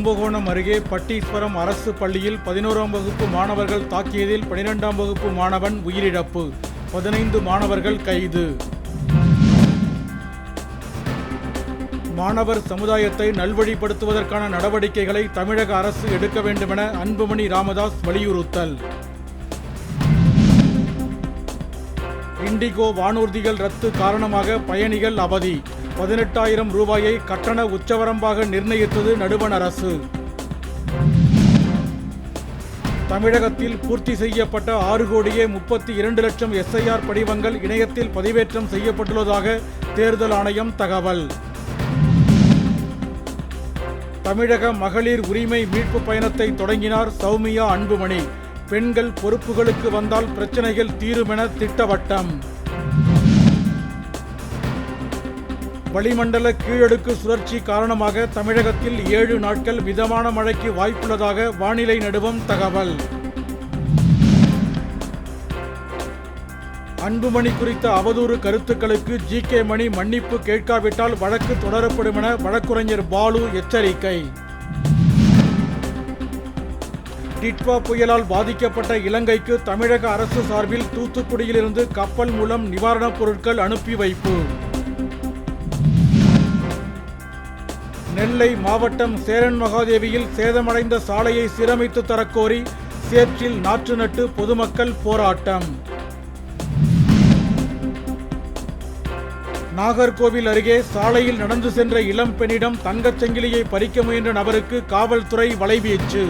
கும்பகோணம் அருகே பட்டீஸ்வரம் அரசு பள்ளியில் பதினோராம் வகுப்பு மாணவர்கள் தாக்கியதில் பனிரெண்டாம் வகுப்பு மாணவன் உயிரிழப்பு. பதினைந்து மாணவர்கள் கைது. மாணவர் சமுதாயத்தை நல்வழிப்படுத்துவதற்கான நடவடிக்கைகளை தமிழக அரசு எடுக்க வேண்டுமென அன்புமணி ராமதாஸ் வலியுறுத்தல். இண்டிகோ வானூர்திகள் ரத்து காரணமாக பயணிகள் அவதி. பதினெட்டாயிரம் ரூபாயை கட்டண உச்சவரம்பாக நிர்ணயித்தது நடுவண் அரசு. தமிழகத்தில் பூர்த்தி செய்யப்பட்ட ஆறு கோடியே முப்பத்தி இரண்டு லட்சம் எஸ்ஐஆர் படிவங்கள் இணையத்தில் பதிவேற்றம் செய்யப்பட்டுள்ளதாக தேர்தல் ஆணையம் தகவல். தமிழக மகளிர் உரிமை மீட்பு பயணத்தை தொடங்கினார் சௌமியா அன்புமணி. பெண்கள் பொறுப்புகளுக்கு வந்தால் பிரச்சனைகள் தீருமென திட்டவட்டம். வளிமண்டல கீழடுக்கு சுழற்சி காரணமாக தமிழகத்தில் ஏழு நாட்கள் மிதமான மழைக்கு வாய்ப்புள்ளதாக வானிலை நடுவம் தகவல். அன்புமணி குறித்த அவதூறு கருத்துக்களுக்கு ஜி கே மணி மன்னிப்பு கேட்காவிட்டால் வழக்கு தொடரப்படும் என வழக்குரைஞர் பாலு எச்சரிக்கை. டிட்வா புயலால் பாதிக்கப்பட்ட இலங்கைக்கு தமிழக அரசு சார்பில் தூத்துக்குடியிலிருந்து கப்பல் மூலம் நிவாரணப் பொருட்கள் அனுப்பி வைப்பு. நெல்லை மாவட்டம் சேரன் மகாதேவியில் சேதமடைந்த சாலையை சீரமைத்து தரக்கோரி சேற்றில் நாற்று நட்டு பொதுமக்கள் போராட்டம். நாகர்கோவில் அருகே சாலையில் நடந்து சென்ற இளம் பெண்ணிடம் தங்கச் சங்கிலியை பறிக்க முயன்ற நபருக்கு காவல்துறை வலைவீச்சு.